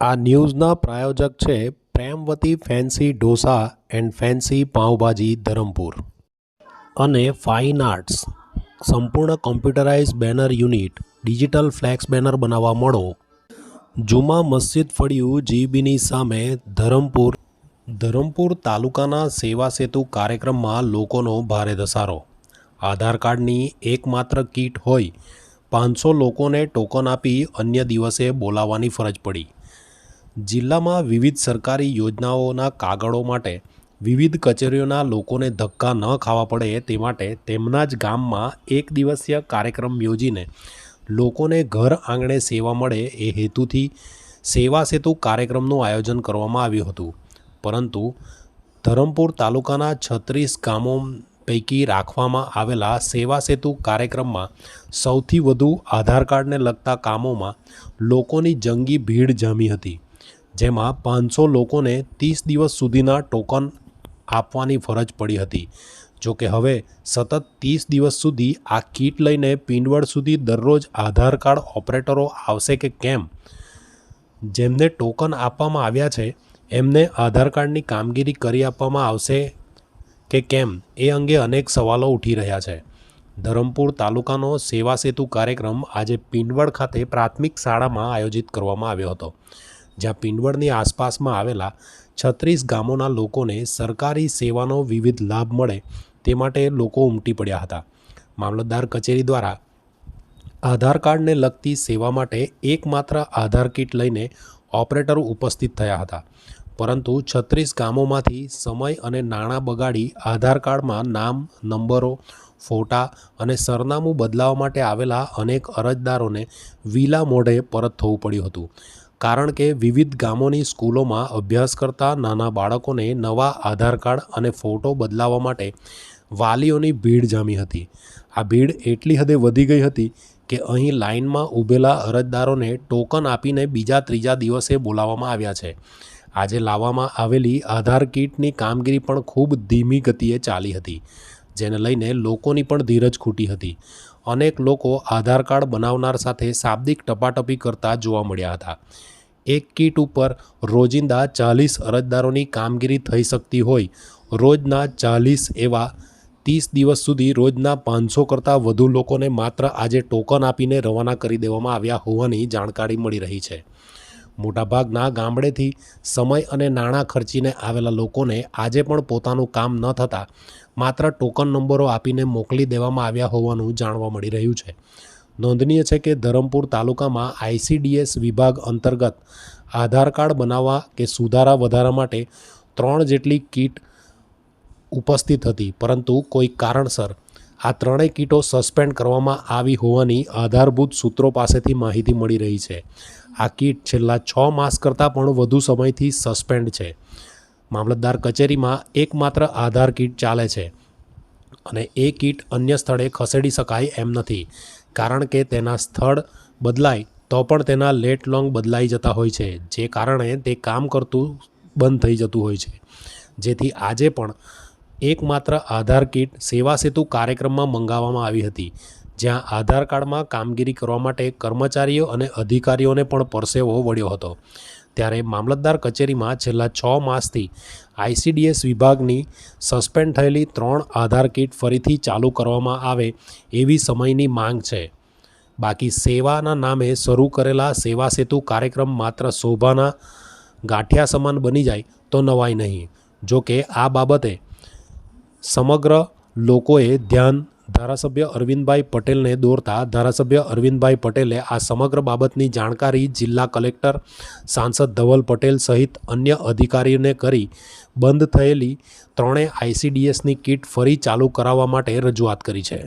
આ ન્યૂઝના પ્રાયોજક છે Premvati fancy dosa and fancy pav bhaji Dharampur. અને ફાઇન આર્ટ્સ. સંપૂર્ણ computerize banner unit, digital flex banner બનાવવા મળો. જુમા મસ્જિદ ફળિયું જીબીની સામે ધરમપુર. ધરમપુર તાલુકાના સેવા સેતુ કાર્યક્રમમાં લોકોનો ભારે ધસારો. આધાર કાર્ડની એકમાત્ર કીટ હોય. પાંચસો લોકોને ટોકન આપી અન્ય દિવસે બોલાવવાની ફરજ પડી. જિલ્લામાં વિવિધ સરકારી યોજનાઓના કાગળો માટે વિવિધ કચેરીઓના લોકોને ધક્કા ન ખાવા પડે તે માટે તેમના જ ગામમાં એક દિવસીય કાર્યક્રમ યોજીને લોકોને ઘર આંગણે સેવા મળે એ હેતુથી સેવા સેતુ કાર્યક્રમનું આયોજન કરવામાં આવ્યું હતું. પરંતુ ધરમપુર તાલુકાના છત્રીસ ગામો પૈકી રાખવામાં આવેલા સેવા સેતુ કાર્યક્રમમાં સૌથી વધુ આધાર કાર્ડને લગતા કામોમાં લોકોની જંગી ભીડ જામી હતી. જેમાં પાંચસો લોકોને ત્રીસ દિવસ સુધીના ટોકન આપવાની ફરજ પડી હતી. જો કે હવે સતત ત્રીસ દિવસ સુધી આ કીટ લઈને પિંડવડ સુધી દરરોજ આધાર કાર્ડ ઓપરેટરો આવશે કે કેમ? જેમને ટોકન આપવામાં આવ્યા છે, એમને આધાર કાર્ડની કામગીરી કરી આપવામાં આવશે કે કેમ? એ અંગે અનેક સવાલો ઉઠી રહ્યા છે. ધરમપુર તાલુકાનો સેવા સેતુ કાર્યક્રમ આજે પિંડવડ ખાતે પ્રાથમિક શાળામાં આયોજિત કરવામાં આવ્યો હતો. જ્યાં પિંડવડની આસપાસમાં આવેલા છત્રીસ ગામોના લોકોને સરકારી સેવાનો વિવિધ લાભ મળે તે માટે લોકો ઉમટી પડ્યા હતા. મામલતદાર કચેરી દ્વારા આધાર કાર્ડને લગતી સેવા માટે એકમાત્ર આધાર કીટ લઈને ઓપરેટરો ઉપસ્થિત થયા હતા. પરંતુ છત્રીસ ગામોમાંથી સમય અને નાણાં બગાડી આધાર કાર્ડમાં નામ, નંબરો, ફોટા અને સરનામું બદલાવવા માટે આવેલા અનેક અરજદારોને વિલા મોઢે પરત થવું પડ્યું હતું. કારણ કે વિવિધ ગામોની સ્કૂલોમાં અભ્યાસ કરતા નાના બાળકોને નવા આધાર કાર્ડ અને ફોટો બદલાવવા માટે વાલીઓની ભીડ જામી હતી. આ ભીડ એટલી હદે વધી ગઈ હતી કે અહીં લાઇનમાં ઊભેલા અરજદારોને ટોકન આપીને બીજા ત્રીજા દિવસે બોલાવવામાં આવ્યા છે. આજે લાવવામાં આવેલી આધાર કીટની કામગીરી પણ ખૂબ ધીમી ગતિએ ચાલી હતી, જેને લઈને લોકોની પણ ધીરજ ખૂટી હતી. અનેક લોકો આધાર કાર્ડ બનાવનાર સાથે શાબ્દિક ટપાટપી કરતા જોવા મળ્યા હતા. એક કીટ ઉપર રોજિંદા ચાલીસ અરજદારોની કામગીરી થઈ શકતી હોય, રોજના ચાલીસ એવા ત્રીસ દિવસ સુધી રોજના પાંચસો કરતાં વધુ લોકોને માત્ર આજે ટોકન આપીને રવાના કરી દેવામાં આવ્યા હોવાની જાણકારી મળી રહી છે. મોટાભાગના ગામડેથી સમય અને નાણાં ખર્ચીને આવેલા લોકોને આજે પણ પોતાનું કામ ન થતાં માત્ર ટોકન નંબરો આપીને મોકલી દેવામાં આવ્યા હોવાનું જાણવા મળી રહ્યું છે. નોંધનીય છે કે ધરમપુર તાલુકામાં આઈસીડીએસ વિભાગ અંતર્ગત આધાર કાર્ડ બનાવવા કે સુધારા વધારા માટે ત્રણ જેટલી કીટ ઉપસ્થિત હતી, પરંતુ કોઈ કારણસર આ ત્રણેય કીટો સસ્પેન્ડ કરવામાં આવી હોવાની આધારભૂત સૂત્રો પાસેથી માહિતી મળી રહી છે. આ કીટ છેલ્લા છ માસ કરતાં પણ વધુ સમયથી સસ્પેન્ડ છે. મામલતદાર કચેરીમાં એકમાત્ર આધાર કીટ ચાલે છે અને એ કીટ અન્ય સ્થળે ખસેડી શકાય એમ નથી. કારણ કે તેના સ્થળ બદલાય તો પણ તેના લેટ લોંગ બદલાઈ જતા હોય છે, જે કારણે તે કામ કરતું બંધ થઈ જતું હોય છે. જેથી આજે પણ એકમાત્ર આધાર કીટ સેવા સેતુ કાર્યક્રમમાં મંગાવવામાં આવી હતી, જ્યાં આધાર કાર્ડમાં કામગીરી કરવા માટે કર્મચારીઓ અને અધિકારીઓને પણ પરસેવો વળ્યો હતો. ત્યારે મામલતદાર કચેરીમાં છેલ્લા છ માસથી આઈસીડીએસ વિભાગની સસ્પેન્ડ થયેલી ત્રણ આધાર કીટ ફરીથી ચાલુ કરવામાં આવે એવી સમયની માંગ છે. બાકી સેવાના નામે શરૂ કરેલા સેવા સેતુ કાર્યક્રમ માત્ર શોભાના ગાંઠિયા સમાન બની જાય તો નવાય નહીં. જો કે આ બાબતે સમગ્ર લોકોએ ધ્યાન ધારાસભ્ય અરવિંદભાઈ પટેલને દોરતા ધારાસભ્ય અરવિંદભાઈ પટેલે આ સમગ્ર બાબતની જાણકારી જિલ્લા કલેક્ટર સાંસદ ધવલ પટેલ સહિત અન્ય અધિકારીઓને કરી બંધ થયેલી ત્રણેય આઈસીડીએસની કીટ ફરી ચાલુ કરાવવા માટે રજૂઆત કરી છે.